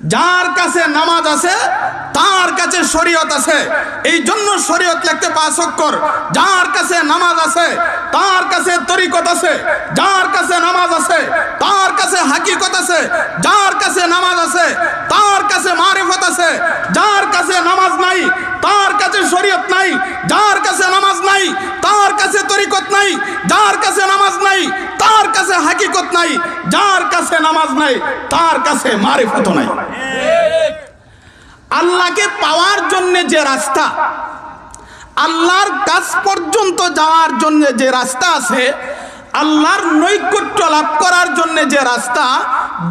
যার কাছে নামাজ আছে, তার কাছে শরীয়ত আছে। এই জন্য শরীয়ত লিখতে পাঁচ অক্ষর। যার কাছে নামাজ আছে, তার কাছে তরিকত আছে। যার কাছে নামাজ আছে, তার কাছে হাকিকত আছে। যার কাছে নামাজ আছে, তার কাছে মারিফত আছে। যার কাছে নামাজ নাই, তার কাছে শরীয়ত নাই। যার কাছে নামাজ নাই তরিকত নাই, যার কাছে নামাজ নাই, তার কাছে হাকিকত নাই, যার কাছে নামাজ নাই, তার কাছে মারিফত নাই। আল্লাহকে পাওয়ার জন্য যে রাস্তা, আল্লাহর কাছ পর্যন্ত যাওয়ার জন্য যে রাস্তা আছে, আল্লাহর নৈকট্য লাভ করার জন্য যে রাস্তা,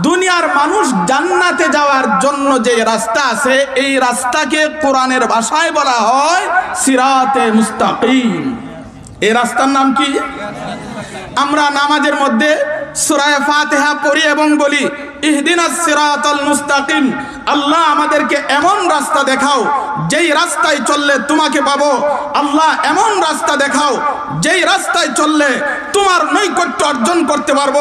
দুনিয়ার মানুষ জান্নাতে যাওয়ার জন্য যে রাস্তা আছে, এই রাস্তাকে কোরআনের ভাষায় বলা হয় সিরাতে মুস্তাকিম। এই রাস্তার নাম কি? আমরা নামাজের মধ্যে সুরায় ফাতেহা পড়ি এবং বলি সিরাতাল মুস্তাকিম, আল্লাহ আমাদেরকে এমন রাস্তা দেখাও, যেই রাস্তায় চললে তোমাকে পাবো। আল্লাহ এমন রাস্তা দেখাও, যেই রাস্তায় চললে তোমার নৈকট্য অর্জন করতে পারব।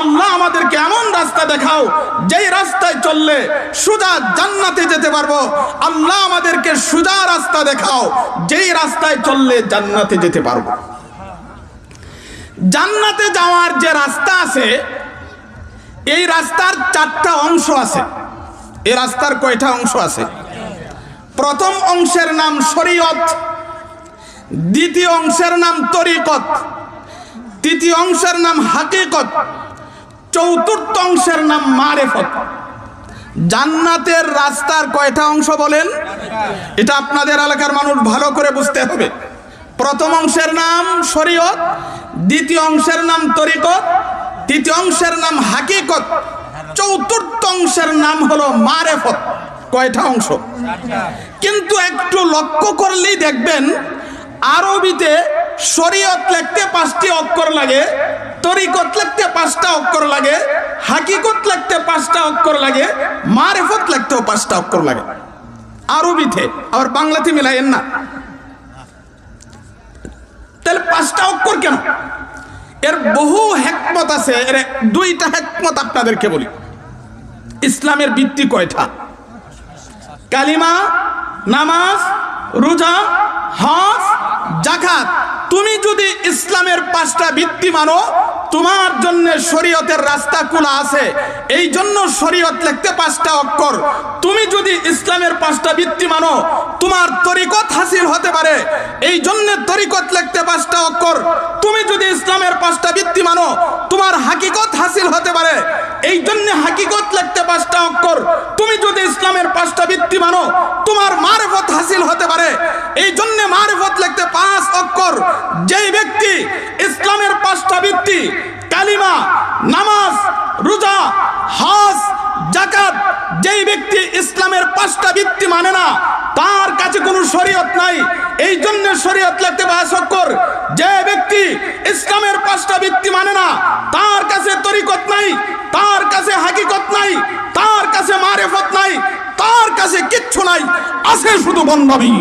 আল্লাহ আমাদেরকে এমন রাস্তা দেখাও, যেই রাস্তায় চললে সুজা জান্নাতে যেতে পারব। আল্লাহ আমাদেরকে সুজা রাস্তা দেখাও, যেই রাস্তায় চললে জান্নাতে যেতে পারব। জান্নাতে যাওয়ার যে রাস্তা আছে, এই রাস্তার চারটা অংশ আছে। এই রাস্তার কয়টা অংশ আছে? প্রথম অংশের নাম শরীয়ত, দ্বিতীয় অংশের নাম তরিকত, তৃতীয় অংশের নাম হাকিকত, চতুর্থ অংশের নাম মারেফত। জান্নাতের রাস্তার কয়টা অংশ বলেন? এটা আপনাদের এলাকার মানুষ ভালো করে বুঝতে হবে। প্রথম অংশের নাম শরীয়ত, দ্বিতীয় অংশের নাম তরিকত, তৃতীয় অংশের নাম হাকিকত, চতুর্থ অংশের নাম হলো মারেফত, কয়টা অংশ? কিন্তু একটু লক্ষ্য করলেই দেখবেন, আরবিতে শরীয়ত লিখতে পাঁচটি অক্ষর লাগে, তরিকত লিখতে পাঁচটা অক্ষর লাগে, হাকিকত লিখতে পাঁচটা অক্ষর লাগে, মারেফত লিখতেও পাঁচটা অক্ষর লাগে। আরবিতে, আবার বাংলাতে মিলাইয়েন না। পাঁচটা অক্ষর কেন? এর বহু হেকমত আছে, এর দুইটা হেকমত আপনাদেরকে বলি। ইসলামের ভিত্তি কয়টা? কালিমা, নামাজ, রোজা, হজ জাকাত তুমি যদি ইসলামের পাঁচটা ভিত্তি মানো, তোমার জন্য শরীয়তের রাস্তা খোলা আছে। এই জন্য শরীয়ত লিখতে পাঁচটা অক্ষর। তুমি যদি ইসলামের পাঁচটা ভিত্তি মানো, তোমার তরিকত হাসিল হতে পারে। এই জন্য তরিকত অক্ষর তুমি যদি ইসলামের পাঁচটা ভিত্তি মানো, তোমার হাকিকত হাসিল হতে পারে। এই জন্য হাকিকত লিখতে পাঁচটা অক্ষর। তুমি যদি ইসলামের পাঁচটা ভিত্তি মানো, তোমার মারফত হাসিল হতে পারে। এই জন্য মারফত লিখতে পাঁচ অক্ষর। যেই ব্যক্তি ইসলামের পাঁচটা ভিত্তি, কালিমা, নামাজ, রোজা, হজ জাকাত যেই ব্যক্তি ইসলামের পাঁচটা ভিত্তি মানে না, তার কাছে কোনো শরীয়ত নাই। এই জন্য শরীয়ত পাঁচ অক্ষর যে ব্যক্তি ইসলামের পাঁচটা ভিত্তি মানে না, তার কাছে তরিকত নাই, তার কাছে হাকিকত নাই, তার কাছে মারেফত নাই, তার কাছে কিচ্ছু নাই, আছে শুধু বন্ধবী।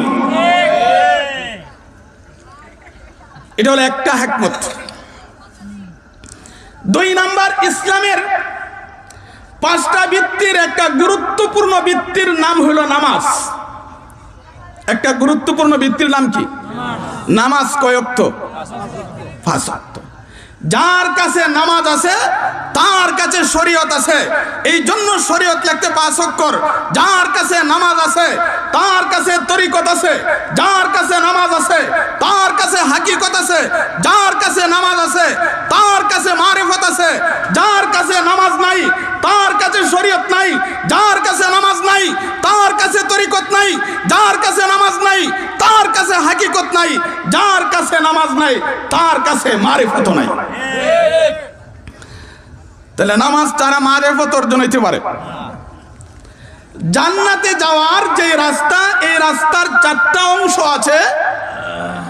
এটা হলো একটা হ্যাকমত দুই নাম্বার, ইসলামের পাঁচটা ভিত্তির একটা গুরুত্বপূর্ণ ভিত্তির নাম হলো নামাজ। একটা গুরুত্বপূর্ণ ভিত্তির নাম কি? নামাজ কয়ক্ত ফাঁসক্ত যার কাছে নামাজ আছে, তার কাছে শরীয়ত আছে। এই জন্য শরীয়ত লিখতে পাঁচ অক্ষর। যার কাছে নামাজ আছে, তার কাছে তরিকত আছে। যার কাছে নামাজ আছে, তার কাছে হাকিকত আছে। যার কাছে নামাজ আছে, তার কাছে মারিফত আছে। যার কাছে নামাজ নাই, তার কাছে শরীয়ত নাই, যার কাছে নামাজ নাই, তার কাছে তরিকত নাই, যার কাছে নামাজ নাই, তার কাছে হাকিকত নাই, যার কাছে নামাজ নাই, তার কাছে মারিফত নাই। তাহলে নামাজ তারা মারেফত অর্জন হইতে পারে। জান্নাতে যাওয়ার যে রাস্তা, এই রাস্তার চারটা অংশ আছে।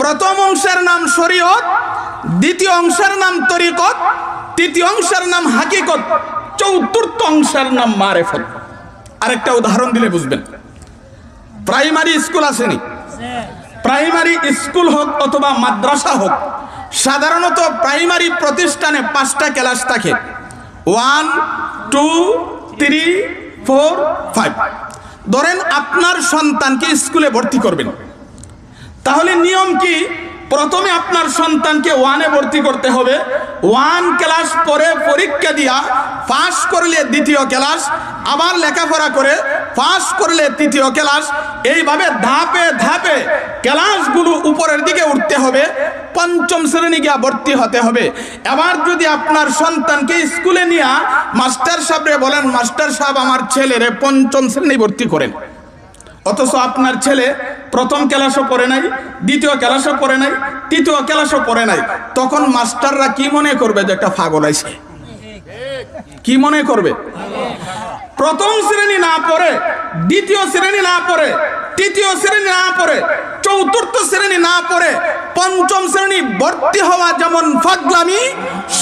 প্রথম অংশের নাম শরীয়ত, দ্বিতীয় অংশের নাম তরিকত, তৃতীয় অংশের নাম হাকিকত। চতুর্থ অংশের নাম মারেফত। আরেকটা উদাহরণ দিলে বুঝবেন। প্রাইমারি স্কুল আসেনি। প্রাইমারি স্কুল হোক অথবা মাদ্রাসা হোক, সাধারণত প্রাইমারি প্রতিষ্ঠানে পাঁচটা ক্লাস থাকে। One, two, three, four, five. ধরেন আপনার সন্তানকে স্কুলে ভর্তি করবেন। তাহলে নিয়ম কি? প্রথমে আপনার সন্তানকে ওয়ানে ভর্তি করতে হবে। ওয়ান ক্লাস পরে পরীক্ষা দিয়া পাস করলে দ্বিতীয় ক্লাস, আবার লেখাপড়া করে পাস করলে তৃতীয় ক্লাস। এইভাবে ধাপে ধাপে ক্লাসগুলো উপরের দিকে উঠতে হবে, পঞ্চম শ্রেণি গিয়া ভর্তি হতে হবে। এবার যদি আপনার সন্তানকে স্কুলে নিয়ে মাস্টার সাহেবরে বলেন, মাস্টার সাহেব, আমার ছেলেরে পঞ্চম শ্রেণি ভর্তি করেন। অথচ আপনার ছেলে প্রথম ক্লাসও পড়ে নাই, দ্বিতীয় ক্লাসও পড়ে নাই, তৃতীয় ক্লাসও পড়ে নাই। তখন মাস্টাররা কি মনে করবে যে একটা ফাগল আইসে কি মনে করবে? প্রথম শ্রেণি না পড়ে, দ্বিতীয় শ্রেণি না পড়ে, তৃতীয় শ্রেণি না পড়ে চতুর্থ শ্রেণি না পড়ে পঞ্চম শ্রেণি ভর্তি হওয়া যেমন ফাগলামি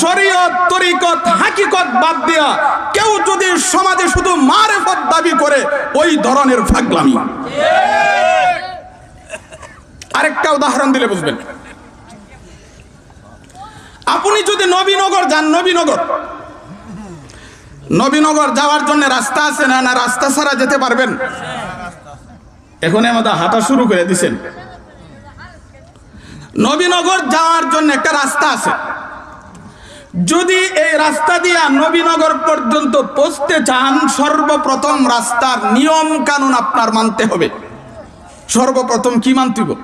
শরীয়ত, তরিকত, হাকিকত বাদ দেয়া কেউ যদি সমাজে শুধু মারেফত দাবি করে, ওই ধরনের ফাগলামি আরেকটা উদাহরণ দিলে বুঝবেন। আপনি যদি নবীনগর যান, নবীনগর। নবীনগর যাওয়ার জন্য রাস্তা আছে না না, রাস্তা ছাড়া যেতে পারবেন? এখন আমাদের হাঁটা শুরু করে দিছেন। নবীনগর যাওয়ার জন্য একটা রাস্তা আছে। যদি এই রাস্তা দিয়া নবীনগর পর্যন্ত পৌঁছতে চান, সর্বপ্রথম রাস্তার নিয়ম কানুন আপনার মানতে হবে। সর্বপ্রথম কি মানতে হবে?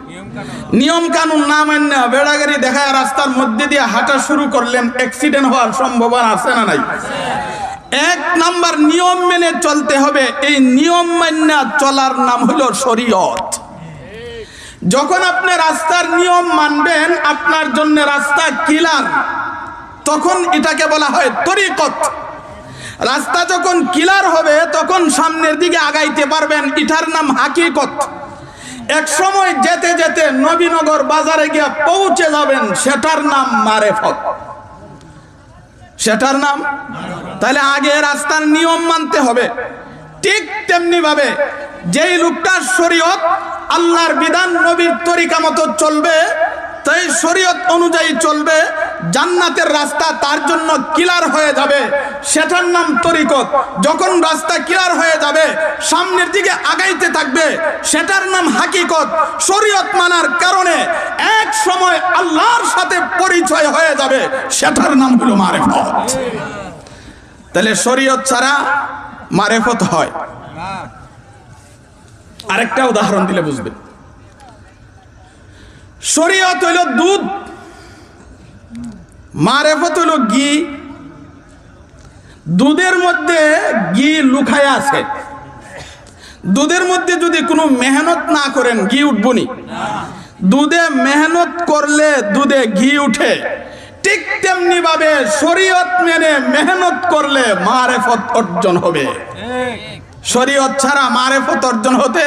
নিয়ম কানুন না মান্য বেড়াগাড়ি দেখায় রাস্তার মধ্যে দিয়ে হাঁটা শুরু করলেন অ্যাক্সিডেন্ট হওয়ার সম্ভাবনা আছে না নাই? এক নাম্বার নিয়ম মেনে চলতে হবে। এই নিয়ম মান্য চলার নাম হলো শরীয়ত। যখন আপনি রাস্তার নিয়ম মানবেন, আপনার জন্য রাস্তা কিলার, তখন এটাকে বলা হয় তরিকত। রাস্তা যখন কিলার হবে, তখন সামনের দিকে আগাইতে পারবেন, এটার নাম হাকিকত। এক সময় যেতে যেতে নবীনগর বাজারে গিয়ে পৌঁছে যাবেন, সেটার নাম মারেফত। সেটার নাম তাহলে আগে রাস্তার নিয়ম মানতে হবে। ঠিক তেমনি ভাবে যেই লোকটা শরীয়ত আল্লাহর বিধান নবীর তরিকা মতো চলবে তাই শরীয়ত অনুযায়ী চলবে, জান্নাতের রাস্তা তার জন্য কিলার হয়ে যাবে। সেটার নাম তরিকত। যখন রাস্তা কিলার হয়ে যাবে, সামনের দিকে আগাইতে থাকবে, সেটার নাম হাকিকত। শরীয়ত মানার কারণে এক সময় আল্লাহর সাথে পরিচয় হয়ে যাবে, সেটার নাম হলো মারেফত। তাহলে শরীয়ত ছাড়া মারেফত হয়। আরেকটা উদাহরণ দিলে বুঝবেন শরীয়ত হইল দুধ, মারেফত হইল ঘি। দুধের মধ্যে ঘি লুকায় আছে। দুধের মধ্যে যদি কোনো মেহনত না করেন, ঘি উঠবনি দুধে মেহনত করলে দুধে ঘি উঠে। ঠিক তেমনি ভাবে শরীয়ত মেনে মেহনত করলে মারেফত অর্জন হবে। শরীয়ত ছাড়া মারেফত অর্জন হতে